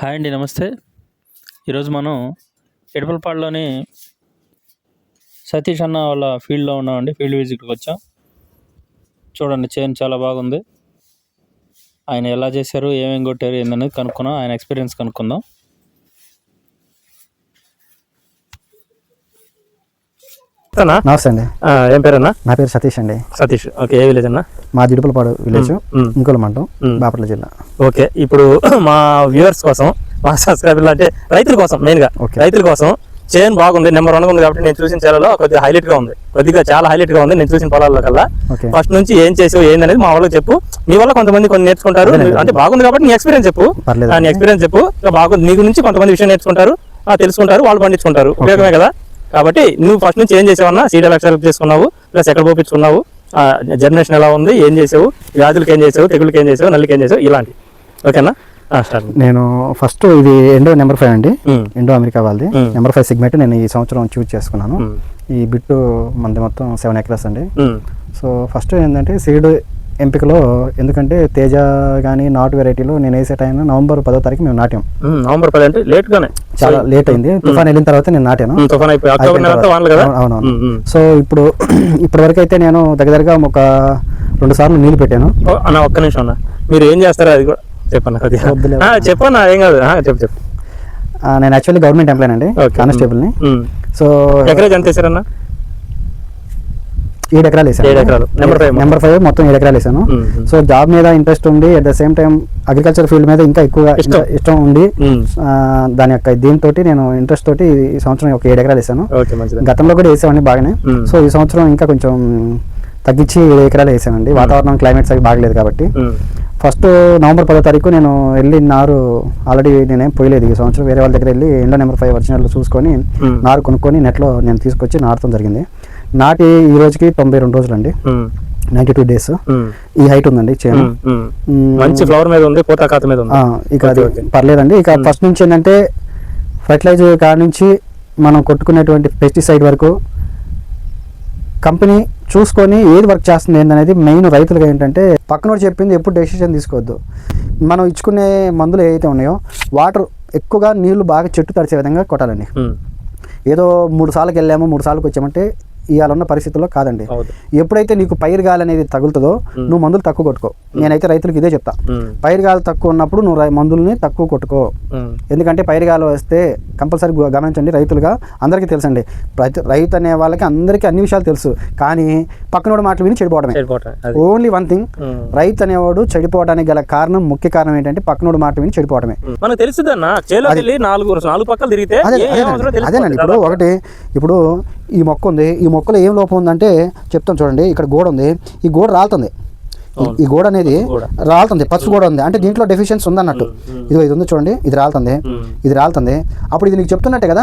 Hi అండి నమస్తే. ఈరోజు మనం ఎడపలపాడులోని సతీష్ అన్న వాళ్ళ ఫీల్డ్లో ఉన్నామండి ఫీల్డ్ విజిట్కి వచ్చాం. చూడండి చైన్ చాలా బాగుంది. ఆయన ఎలా చేశారు ఏమేమి కొట్టారు ఏందనేది కనుక్కున్నాం ఆయన ఎక్స్పీరియన్స్ కనుక్కుందాం. అన్నా నమస్తే అండి. ఏం పేరన్నా? నా పేరు సతీష్ అండి. సతీష్. ఓకే ఏ విలేజ్ అన్నా? మా జిడుపులపాడు విలేజ్. ఇంకోల మండలం. బాపట్ల జిల్లా. ఓకే ఇప్పుడు మా వ్యూవర్స్ కోసం మా సబ్స్క్రైబర్లు అంటే రైతుల కోసం మెయిన్గా. ఓకే. రైతుల కోసం చైన్ బాగుంది నెంబర్ వన్ ఉంది కాబట్టి నేను చూసిన చేలలో కొద్దిగా హైలైట్గా ఉంది. కొద్దిగా చాలా హైలైట్గా ఉంది నేను చూసిన పొలాల్లో కల్లా. ఫస్ట్ నుంచి ఏం చేసావు ఏందనేది మా వాళ్ళకి చెప్పు. మీ వల్ల కొంతమంది కొన్ని నేర్చుకుంటారు. అంటే బాగుంది కాబట్టి నీ ఎక్స్పీరియన్స్ చెప్పు. నీ ఎక్స్పీరియన్స్ చెప్పు. బాగుంది నీ గురించి కొంతమంది విషయం నేర్చుకుంటారు తెలుసుకుంటారు వాళ్ళు పండించుకుంటారు. ఉపయోగమే కదా? కాబట్టి నువ్వు ఫస్ట్ నుంచి ఏం చేసావన్నా సీడల్ సెలెక్ట్ చేసుకున్నావు ప్లస్ ఎక్కడ పోపించుకున్నావు జర్మినేషన్ ఎలా ఉంది ఏం చేసావు వ్యాధులకి ఏం చేసావు తెగులకి ఏం చేసావు నల్లికి ఏం చేసావు ఇలాంటి. ఓకేనా నేను ఫస్ట్ ఇది ఎండో నెంబర్ ఫైవ్ అండి. ఎండో అమెరికా వాళ్ళది. నెంబర్ ఫైవ్ సిగ్మెంట్ నేను ఈ సంవత్సరం చూజ్ చేసుకున్నాను. ఈ బిట్టు మనది మొత్తం సెవెన్ ఎకరస్ అండి. సో ఫస్ట్ ఏంటంటే సీడ్ ఎంపికలో ఎందుకంటే తేజ కానీ నాటు వెరైటీలో నేను వేసే టైం నవంబర్ పదో తారీఖు మేము నాటాం. నవంబర్ పది అంటే లేట్ గానే. చాలా లేట్ అయింది. తుఫాన్ వెళ్ళిన తర్వాత నేను నాటాను. తుఫాన్ అవునవును. సో ఇప్పుడు ఇప్పటి వరకు అయితే నేను దగ్గర దగ్గరగా ఒక రెండు సార్లు నీళ్ళు పెట్టాను. అన్న ఒక్క నిమిషం అన్న. మీరు ఏం చేస్తారో అది కూడా చెప్పన్న ఏం కాదు. చెప్పు చెప్పు. నేను యాక్చువల్లీ గవర్నమెంట్ ఎంప్లాయ్ అండి. కానిస్టేబుల్ని. సో ఎకరేజ్ ఎంత వేసారన్నా? ఏడు ఎకరాలు వేసాను ఏడు ఎకరాలు. నెంబర్ ఫైవ్ మొత్తం. నెంబర్ ఫైవ్ మొత్తం ఏడు ఎకరాలు వేసాను. సో జాబ్ మీద ఇంట్రెస్ట్ ఉంది at the same time agriculture field మీద ఇంకా ఎక్కువగా ఇష్టం. ఉంది. ఆ, దాని యొక్క దీంతో నేను ఇంట్రెస్ట్ తోటి ఈ సంవత్సరం ఒక ఏడు ఎకరాలు వేసాను గతంలో కూడా వేసామండి బాగానే ఉమ్. సో ఈ సంవత్సరం ఇంకా కొంచెం తగ్గించి ఏడు ఎకరాలు వేసానండి వాతావరణం క్లైమేట్స్ అవి బాగలేదు కాబట్టి. ఫస్ట్ నవంబర్ పదో తారీఖు నేను వెళ్ళి నారు ఆల్రెడీ నేనేం పోయలేదు ఈ సంవత్సరం వేరే వాళ్ళ దగ్గర వెళ్ళి ఎండో నెంబర్ ఫైవ్ ఒరిజినల్ చూసుకొని. నారు కొనుక్కొని నెట్లో నేను తీసుకొచ్చి నాటడం జరిగింది నాటి ఈ రోజుకి తొంభై రెండు రోజులు అండి ఉమ్. Ninety two days. ఈ హైట్ ఉందండి చేను. మంచి ఫ్లవర్ మీద ఉంది పూత ఖాత మీద ఉంది ఇక అది. పర్లేదండి ఇక ఫస్ట్ నుంచి ఏంటంటే ఫర్టిలైజర్ కాడ నుంచి మనం కొట్టుకునేటువంటి పెస్టిసైడ్ వరకు కంపెనీ చూసుకొని ఏది వర్క్ చేస్తుంది ఏందనేది మెయిన్ రైతులుగా ఏంటంటే పక్కనోడు చెప్పింది ఎప్పుడు డెసిషన్ తీసుకోవద్దు మనం ఇచ్చుకునే మందులు ఏవైతే ఉన్నాయో వాటర్ ఎక్కువగా నీళ్ళు బాగా చెట్టు తడిచే విధంగా కొట్టాలండి. ఏదో మూడు సార్లకి వెళ్ళాము మూడు సార్లకు వచ్చామంటే ఇవాళ ఉన్న పరిస్థితుల్లో కాదండి. ఎప్పుడైతే నీకు పైరు గాలి అనేది తగులుతుందో నువ్వు మందులు తక్కువ కొట్టుకో. నేనైతే రైతులకు ఇదే చెప్తా. పైరు గాలి తక్కువ ఉన్నప్పుడు నువ్వు మందుల్ని తక్కువ కొట్టుకో. ఎందుకంటే పైరు గాలి వస్తే కంపల్సరీ గమనించండి రైతులుగా అందరికీ తెలుసండి. రైతు అనే వాళ్ళకి అందరికీ అన్ని విషయాలు తెలుసు. కానీ పక్కనోడు మాటలు విని చెడిపోవడమే. Only one thing. రైతు అనేవాడు చెడిపోవడానికి గల కారణం ముఖ్య కారణం ఏంటంటే పక్కనోడు మాట విని చెడిపోవడమే. మనకు నాలుగు నాలుగు పక్కలు తిరిగితే అవసరం అదేనండి. ఇప్పుడు. ఒకటి ఇప్పుడు ఈ మొక్క ఉంది. ఈ మొక్కలో ఏం లోపం ఉందంటే చెప్తాను చూడండి ఇక్కడ గోడ ఉంది. ఈ గోడ రాలుతుంది. ఈ- గోడ అనేది. రాలుతుంది. పసుపు గోడ ఉంది. అంటే దీంట్లో డెఫిషియన్స్ ఉందన్నట్టు. ఇదిగో ఇది ఉంది చూడండి. ఇది రాలుతుంది. ఇది రాలుతుంది. అప్పుడు ఇది నీకు చెప్తున్నట్టే కదా?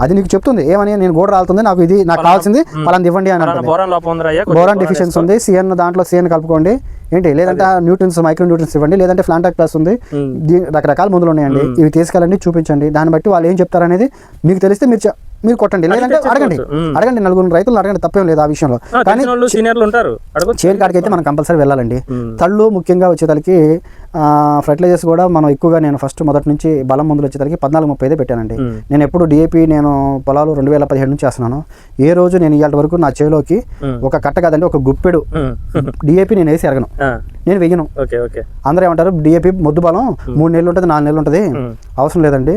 అది నీకు చెప్తుంది. ఏమని? నేను గోడ రాలుతుంది. నాకు ఇది నాకు కావాల్సింది పలాంది ఇవ్వండి అని బోరాన్ డెఫిషియన్సీ ఉంది. సిఎన్ దాంట్లో సిఎన్ కలుపుకోండి. ఏంటి? లేదంటే న్యూట్రన్స్ మైక్రో న్యూట్రన్స్ ఇవ్వండి. లేదంటే ఫ్లాంటాక్ ప్లస్ ఉంది. రకరకాల మందులు ఉన్నాయండి. ఇవి తీసుకెళ్ళండి చూపించండి. దాన్ని బట్టి వాళ్ళు ఏం చెప్తారనేది మీకు తెలిస్తే మీరు మీరు కొట్టండి. లేదంటే అడగండి. అడగండి. నలుగురు రైతులను అడగండి. తప్పేం లేదు ఆ విషయంలో. కానీ సీనియర్లు ఉంటారు. అడగొచ్చు. చేను కాడికి అయితే మనం కంపల్సరీ వెళ్ళాలండి. తళ్ళు ముఖ్యంగా వచ్చేసరికి ఫర్టిలైజర్స్ కూడా మనం ఎక్కువగా నేను ఫస్ట్ మొదటి నుంచి బలం మందులు వచ్చేసరికి పద్నాలుగు ముప్పై ఐదే పెట్టానండి. నేను ఎప్పుడు డిఏపి నేను పొలాలు రెండు వేల పదిహేడు నుంచి చేస్తున్నాను. ఏ రోజు నేను ఇవాళ వరకు నా చేలోకి. ఒక కట్ట కాదండి ఒక గుప్పెడు. డిఏపి నేను వేసి ఎరగను. నేను వెయ్యను అందరూ ఏమంటారు? డిఏపి మొద్దు బలం మూడు నెలలు ఉంటుంది నాలుగు నెలలు ఉంటుంది. అవసరం లేదండి.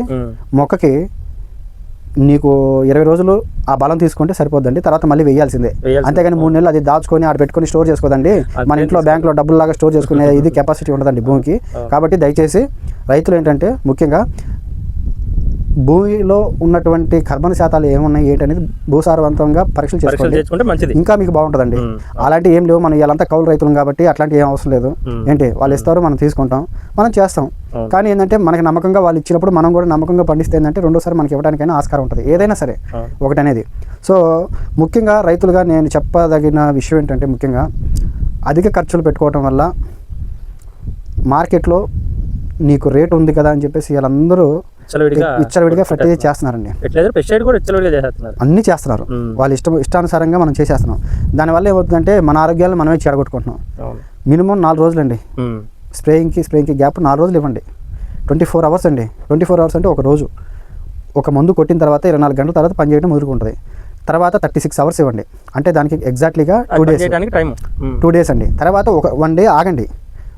మొక్కకి నీకు ఇరవై రోజులు ఆ బలం తీసుకుంటే సరిపోద్దండి. తర్వాత మళ్ళీ వేయాల్సిందే. అంతేగాని మూడు నెలలు అది దాచుకొని ఆడ పెట్టుకొని స్టోర్ చేసుకోదండి. మన ఇంట్లో బ్యాంకులో డబ్బులు లాగా స్టోర్ చేసుకునే ఇది కెపాసిటీ ఉండదండి భూమికి. కాబట్టి దయచేసి రైతులు ఏంటంటే ముఖ్యంగా భూమిలో ఉన్నటువంటి కర్బన శాతాలు ఏమున్నాయి ఏంటనేది భూసారవంతంగా పరీక్షలు చేసుకోండి. చేసుకుంటే మంచిది. ఇంకా మీకు బాగుంటుందండి. ఉమ్. అలాంటి ఏం లేవు మనం ఇలాంతా కౌలు రైతులం కాబట్టి అట్లాంటి ఏం అవసరం లేదు. ఏంటి? వాళ్ళు ఇస్తారు మనం తీసుకుంటాం మనం చేస్తాం. కానీ ఏంటంటే మనకి నమ్మకంగా వాళ్ళు ఇచ్చినప్పుడు మనం కూడా నమ్మకంగా పండిస్తే ఏంటంటే రెండోసారి మనకి ఇవ్వడానికైనా ఆస్కారం ఉంటుంది. ఏదైనా సరే. ఒకటి అనేది సో ముఖ్యంగా రైతులుగా నేను చెప్పదగిన విషయం ఏంటంటే ముఖ్యంగా అధిక ఖర్చులు పెట్టుకోవటం వల్ల మార్కెట్లో నీకు రేటు ఉంది కదా అని చెప్పేసి వీళ్ళందరూ విచ్చలవిడిగా ఇచ్చలవిడిగా ఫర్టిలైజ్ చేస్తున్నారండి. ఫెర్టిలైజర్ పెస్టిసైడ్ కూడా విచ్చలవిడిగా చేస్తున్నారు అన్నీ చేస్తున్నారు. వాళ్ళ ఇష్టం ఇష్టానుసారంగా మనం చేసేస్తున్నాం. దానివల్ల ఏమవుతుందంటే మన ఆరోగ్యాలను మనమే చెడగొట్టుకుంటున్నాం. మినిమం నాలుగు రోజులండి. ఉమ్. స్ప్రేయింగ్కి స్ప్రేయింగ్కి గ్యాప్ నాలుగు రోజులు ఇవ్వండి. ట్వంటీ ఫోర్ అవర్స్ అండి. ట్వంటీ ఫోర్ అవర్స్ అంటే ఒక రోజు. ఒక మందు కొట్టిన తర్వాత ఇరవై నాలుగు గంటల తర్వాత పనిచేయడం మొదలుకుంటుంది తర్వాత థర్టీ సిక్స్ అవర్స్ ఇవ్వండి. అంటే దానికి ఎగ్జాక్ట్లీగా టూ డేస్. టూ డేస్ అండి. తర్వాత ఒక వన్ డే ఆగండి.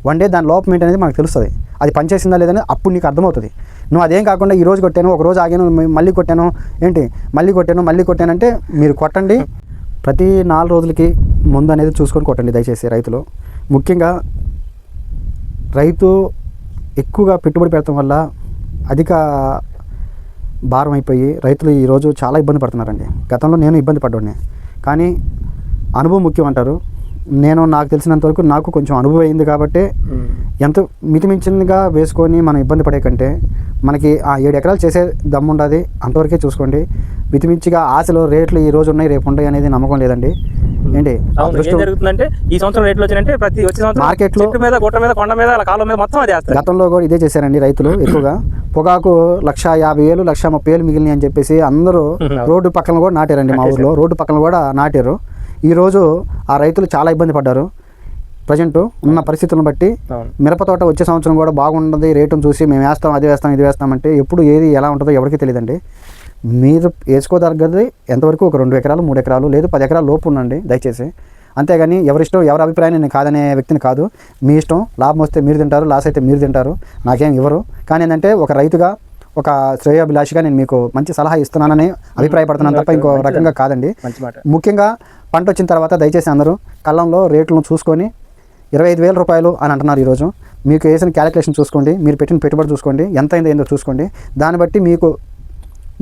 వన్ డే దాని లోపం ఏంటి అనేది మనకు తెలుస్తుంది. అది పనిచేసిందా లేదని అప్పుడు నీకు అర్థమవుతుంది. నువ్వు అదేం కాకుండా ఈ రోజు కొట్టాను ఒక రోజు ఆగాను మళ్ళీ కొట్టాను ఏంటి? మళ్ళీ కొట్టాను మళ్ళీ కొట్టానంటే మీరు కొట్టండి. ప్రతి నాలుగు రోజులకి ముందు అనేది చూసుకొని కొట్టండి దయచేసి రైతులు. ముఖ్యంగా రైతు ఎక్కువగా పెట్టుబడి పెడతాం వల్ల అధిక భారం అయిపోయి రైతులు ఈరోజు చాలా ఇబ్బంది పడుతున్నారండి. గతంలో నేను ఇబ్బంది పడ్డాను కానీ అనుభవం ముఖ్యం అంటారు. నేను నాకు తెలిసినంత వరకు నాకు కొంచెం అనుభవం అయింది కాబట్టి ఎంత మితిమించినగా వేసుకొని మనం ఇబ్బంది పడే కంటే మనకి ఆ ఏడు ఎకరాలు చేసే దమ్ము ఉండదు అంతవరకే చూసుకోండి. మితిమించిగా ఆశలు రేట్లు ఈ రోజు ఉన్నాయి రేపు ఉన్నాయి అనేది నమ్మకం లేదండి. ఏంటి? అవును ఏం అదృష్టం జరుగుతుందంటే ఈ సంవత్సరం రేట్లు వచ్చినంటే ప్రతి వచ్చే సంవత్సరం Market లో- చెట్టు మీద గుట్ట మీద కొండ మీద కాలం మీద మొత్తం అది వేస్తారు. గతంలో కూడా ఇదే చేశారండి రైతులు ఎక్కువగా. పొగాకు లక్ష యాభై వేలు లక్ష ముప్పై వేలు మిగిలినాయి అని చెప్పేసి అందరూ. రోడ్డు పక్కన కూడా నాటారండి మా ఊర్లో. రోడ్డు పక్కన కూడా నాటారు. ఈరోజు ఆ రైతులు చాలా ఇబ్బంది పడ్డారు. ప్రజెంట్ ఉన్న పరిస్థితులను బట్టి మిరప తోట వచ్చే సంవత్సరం కూడా బాగుంటుంది రేటును చూసి మేము వేస్తాం అది వేస్తాం ఇది వేస్తామంటే ఎప్పుడు ఏది ఎలా ఉంటుందో ఎవరికి తెలియదండి. మీరు వేసుకోదగ్గది ఎంతవరకు ఒక రెండు ఎకరాలు మూడు ఎకరాలు లేదు పది ఎకరాలు లోపు ఉండండి దయచేసి. అంతేగాని ఎవరిష్టం ఎవరి అభిప్రాయం నేను కాదనే వ్యక్తిని కాదు. మీ ఇష్టం లాభం వస్తే మీరు తింటారు లాస్ అయితే మీరు తింటారు నాకేం ఇవ్వరు. కానీ ఏంటంటే ఒక రైతుగా ఒక శ్రేయోభిలాషిగా నేను మీకు మంచి సలహా ఇస్తున్నానని అభిప్రాయపడుతున్నాను తప్ప ఇంకో రకంగా కాదండి. ముఖ్యంగా పంట వచ్చిన తర్వాత దయచేసి అందరూ కళ్ళంలో రేట్లను చూసుకొని ఇరవై ఐదు వేల రూపాయలు అని అంటున్నారు ఈరోజు. మీకు వేసిన క్యాలిక్యులేషన్ చూసుకోండి మీరు పెట్టిన పెట్టుబడి చూసుకోండి ఎంత అయిందో ఏందో చూసుకోండి. దాన్ని బట్టి మీకు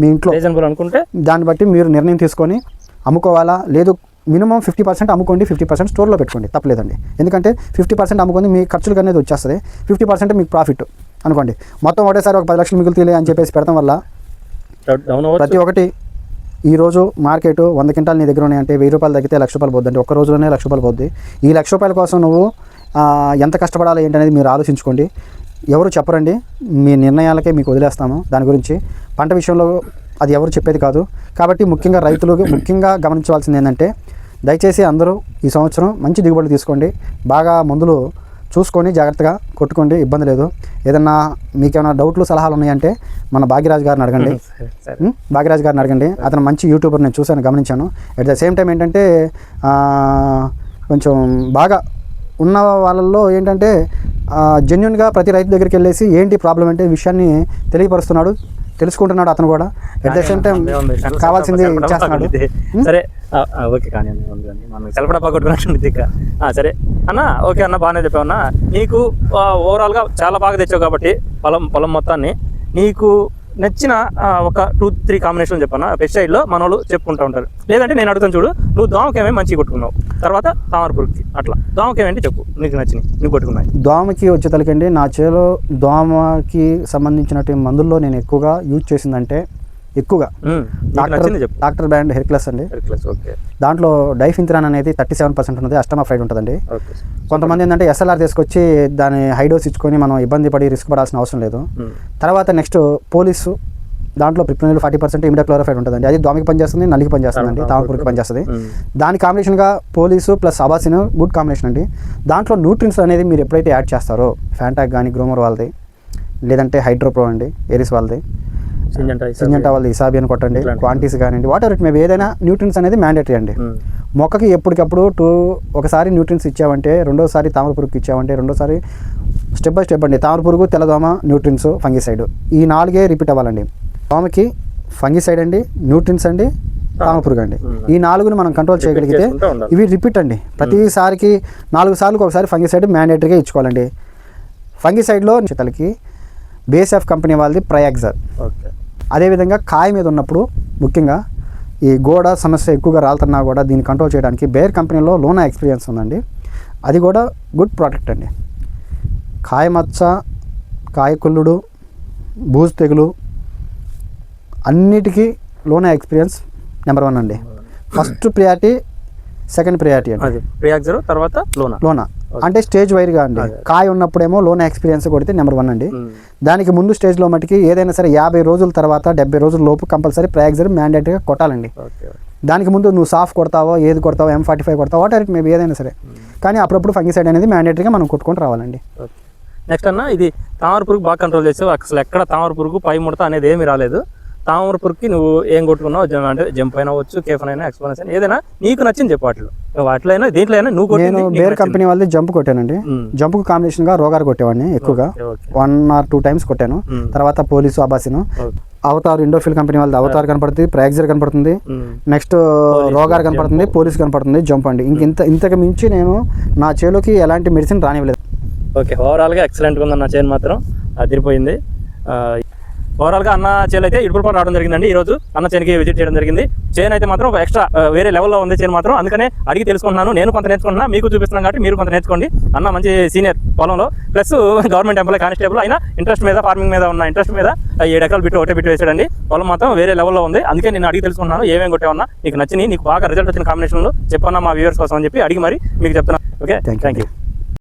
మీ ఇంట్లో అనుకుంటే దాన్ని బట్టి మీరు నిర్ణయం తీసుకొని అమ్ముకోవాలా? లేదు మినిమం ఫిఫ్టీ పర్సెంట్ అమ్ముకోండి ఫిఫ్టీ పర్సెంట్ స్టోర్లో పెట్టుకోండి. తప్పలేదండి. ఎందుకంటే ఫిఫ్టీ పర్సెంట్ అమ్ముకొని మీ ఖర్చులకు అనేది వచ్చేస్తుంది. ఫిఫ్టీ పర్సెంట్ మీకు ప్రాఫిట్. అనుకోండి. మొత్తం ఒకటేసారి ఒక పది లక్షలు మిగులుతీలే అని చెప్పేసి పెడతాం వల్ల ప్రతి ఒక్కటి ఈ రోజు మార్కెట్ వంద క్వింటాలు నీ దగ్గర ఉన్నాయంటే వెయ్యి రూపాయలు తగ్గితే లక్ష రూపాయలు పోద్ది అంటే ఒక్క రోజులోనే లక్ష రూపాయలు పోద్ది. ఈ లక్ష రూపాయల కోసం నువ్వు ఎంత కష్టపడాలి ఏంటనేది మీరు ఆలోచించుకోండి. ఎవరు చెప్పరండి. మీ నిర్ణయాలకే మీకు వదిలేస్తాము దాని గురించి. పంట విషయంలో అది ఎవరు చెప్పేది కాదు. కాబట్టి ముఖ్యంగా రైతులు ముఖ్యంగా గమనించవలసింది ఏంటంటే దయచేసి అందరూ ఈ సంవత్సరం మంచి దిగుబడి తీసుకోండి. బాగా మందులు చూసుకొని జాగ్రత్తగా కొట్టుకోండి ఇబ్బంది లేదు. ఏదన్నా మీకేమైనా డౌట్లు సలహాలు ఉన్నాయంటే మన భాగ్యరాజ్ గారిని అడగండి? భాగ్యరాజ్ గారిని అడగండి. అతను మంచి యూట్యూబర్ నేను చూశాను గమనించాను. అట్ ద సేమ్ టైం ఏంటంటే కొంచెం బాగా ఉన్న వాళ్ళల్లో ఏంటంటే జెన్యున్గా ప్రతి రైతు దగ్గరికి వెళ్ళేసి ఏంటి ప్రాబ్లం అంటే విషయాన్ని తెలియపరుస్తున్నాడు. తెలుసుకుంటున్నాడు అతను కూడా. At the same time. కావాల్సింది చేస్తున్నాడు. సరే ఓకే కానీ మనం సెల్ఫ్ డబ్బా సరే. అన్న ఓకే అన్న బాగానే చెప్పావు అన్న. నీకు ఆ, overall గా చాలా బాగా తెచ్చావు కాబట్టి పొలం పొలం మొత్తాన్ని. నీకు నచ్చిన ఒక టూ త్రీ కాంబినేషన్ చెప్పాను పెస్ట్ సైడ్లో మన వాళ్ళు చెప్పుకుంటూ ఉంటారు. లేదంటే నేను అడుగుతాను చూడు నువ్వు దోమకేమే మంచిగా కొట్టుకున్నావు? తర్వాత తామరపురికి అట్లా. దోమకేమంటే చెప్పు నీకు నచ్చినాయి నువ్వు కొట్టుకున్నాయి. దోమకి వచ్చేతలకండి నా చేలో దోమకి సంబంధించినటువంటి మందుల్లో నేను ఎక్కువగా యూజ్ చేసిందంటే ఎక్కువగా. డాక్టర్ బ్రాండ్ హెర్క్లస్ అండి. దాంట్లో డైఫింత్రాన్ అనేది థర్టీ సెవెన్ పర్సెంట్ ఉన్నది అష్టమాఫ్రైడ్ ఉంటుందండి. ఓకే కొంతమంది ఏంటంటే ఎస్ఎల్ఆర్ తీసుకొచ్చి దాని హైడోస్ ఇచ్చుకొని మనం ఇబ్బంది పడి రిస్క్ పడాల్సిన అవసరం లేదు. తర్వాత నెక్స్ట్ పోలీసు దాంట్లో ప్రిప్రినల్ ఫార్టీ పర్సెంట్ ఇమిడా క్లోరోఫైడ్ ఉంటుందండి. అది దోమకి పనిచేస్తుంది నల్లికి పనిచేస్తుందండి తామపురికి పనిచేస్తుంది. దాని కాంబినేషన్గా పోలీసు ప్లస్ అబాసిన్ గుడ్ కాంబినేషన్ అండి. దాంట్లో న్యూట్రిన్స్ అనేది మీరు ఎప్పుడైతే యాడ్ చేస్తారో ఫ్యాంటాక్ కానీ గ్రోమర్ వాళ్ళది లేదంటే హైడ్రోప్రో అండి ఏరిస్ వాళ్ళది సింజంటా ఇసాబి. సింజంటా వాళ్ళది ఇసాబి అని కొట్టండి. క్వాంటిటీస్ కానివ్వండి వాట్ ఎవర్ ఇట్ మేబీ ఏదైనా న్యూట్రిన్స్ అనేది మ్యాండేటరీ అండి. మొక్కకి ఎప్పటికప్పుడు టూ ఒకసారి న్యూట్రిన్స్ ఇచ్చామంటే రెండోసారి తామర పురుగుకి ఇచ్చామంటే రెండోసారి స్టెప్ బై స్టెప్ అండి. తామర పురుగు తెల్లదోమ న్యూట్రిన్స్ ఫంగిసైడ్ ఈ నాలుగే రిపీట్ అవ్వాలండి. దోమకి ఫంగిసైడ్ అండి న్యూట్రిన్స్ అండి తామర పురుగు అండి. ఈ నాలుగుని మనం కంట్రోల్ చేయగలిగితే. ఇవి రిపీట్ అండి. ప్రతిసారికి నాలుగు సార్లు ఒకసారి ఫంగిసైడ్ మ్యాండేటరీగా ఇచ్చుకోవాలండి. ఫంగిసైడ్లో చితలకి బేస్ ఆఫ్ కంపెనీ వాళ్ళది ప్రయాగ్జర్ ఓకే అదేవిధంగా కాయ మీద ఉన్నప్పుడు ముఖ్యంగా ఈ గోడ సమస్య ఎక్కువగా రాలుతున్నా కూడా దీన్ని కంట్రోల్ చేయడానికి బేర్ కంపెనీలో లోనా ఎక్స్పీరియన్స్ ఉందండి. అది కూడా గుడ్ ప్రోడక్ట్ అండి. కాయ మచ్చ కాయ కుళ్ళుడు బూజు తెగులు అన్నిటికీ లోనా ఎక్స్పీరియన్స్ నెంబర్ వన్ అండి. ఫస్ట్ ప్రియారిటీ సెకండ్ ప్రియారిటీ అండి. అది ప్రియాక్జర్ తర్వాత లోనా లోనా అంటే స్టేజ్ వైర్గా అండి. కాయ ఉన్నప్పుడేమో లోనా ఎక్స్పీరియన్స్ కొడితే నెంబర్ వన్ అండి. దానికి ముందు స్టేజ్లో మటుకి ఏదైనా సరే యాభై రోజుల తర్వాత డెబ్బై రోజుల లోపు కంపల్సరీ ప్రయాక్సర్ మ్యాండేటరీగా కొట్టాలండి. దానికి ముందు నువ్వు సాఫ్ కొడతావో ఏది కొడతావో ఎం ఫార్టీ ఫైవ్ కొడతావో వాట్ మేబీ ఏదైనా సరే. కానీ అప్పుడప్పుడు ఫంగిసైడ్ అనేది మ్యాండేటరీగా మనం కొట్టుకొని రావాలండి. నెక్స్ట్ అన్న ఇది తామర పురుగు బాగా కంట్రోల్ చేసావు అసలు ఎక్కడ తామర పురుగు పై ముడత అనేది ఏమీ రాలేదు. తామర పురుగుకి నువ్వు ఏం కొట్టుకున్నావు అంటే జంప్ అయినా అవ్వచ్చు కేఫ్ అయినా ఎక్స్పీరియన్స్ అయినా ఏదైనా నీకు నచ్చింది చెప్పు వాటిలో వాటిలో అయినా దేంట్లో అయినా నువ్వు నేను బేర్. కంపెనీ వాళ్ళది జంప్ కొట్టానండి మ్మ్. జంప్కు కాంబినేషన్గా రోగారు కొట్టేవాడిని ఎక్కువగా. వన్ ఆర్ టూ టైమ్స్ కొట్టాను. తర్వాత పోలీసు అబాసిను. అవతార్ ఇండోఫిల్ కంపెనీ వాళ్ళది అవతార్ కనపడుతుంది ప్రైగ్జర్ కనపడుతుంది. నెక్స్ట్ రోగార్ కనపడుతుంది పోలీస్ కనపడుతుంది జంప్ అండి ఇంక ఇంత ఇంతకు మించి నేను నా చేలోకి ఎలాంటి మెడిసిన్ రానివ్వలేదు ఓకే ఓవరాల్గా ఎక్సలెంట్గా ఉంది అన్న చైన్ మాత్రం అదిరిపోయింది ఓవరాల్గా అన్న చేను అయితే ఇడుపులపాటు రావడం జరిగిందండి. ఈ రోజు అన్న చేనుకి విజిట్ చేయడం జరిగింది. చైన్ అయితే మాత్రం ఒక ఎక్స్ట్రా వేరే లెవెల్లో ఉంది చైన్ మాత్రం. అందుకనే అడిగి తెలుసుకుంటున్నాను. నేను కొంత నేర్చుకుంటున్నా మీకు చూపిస్తున్నాను కాబట్టి మీరు కొంత నేర్చుకోండి. అన్న మంచి సీనియర్ పొలంలో. ప్లస్ గవర్నమెంట్ ఎంప్లాయ్ కానిస్టేబుల్ అయినా ఇంట్రెస్ట్ మీద ఫార్మింగ్ మీద ఉన్న ఇంట్రెస్ట్ మీద ఏడు ఎకరాలు బిట్టు ఒకటే బిట్టు వేసాడండి. పొలం మాత్రం వేరే లెవెల్లో ఉంది. అందుకే నేను అడిగి తెలుసుకున్నాను ఏమేమి కొట్టేవన్నా నీకు నచ్చినాయి నీకు బాగా రిజల్ట్ వచ్చిన కాంబినేషన్లో చెప్పన్నా మా వ్యూవర్స్ కోసం అని చెప్పి అడిగి మరి మీకు చెప్తున్నాను ఓకే. Thank you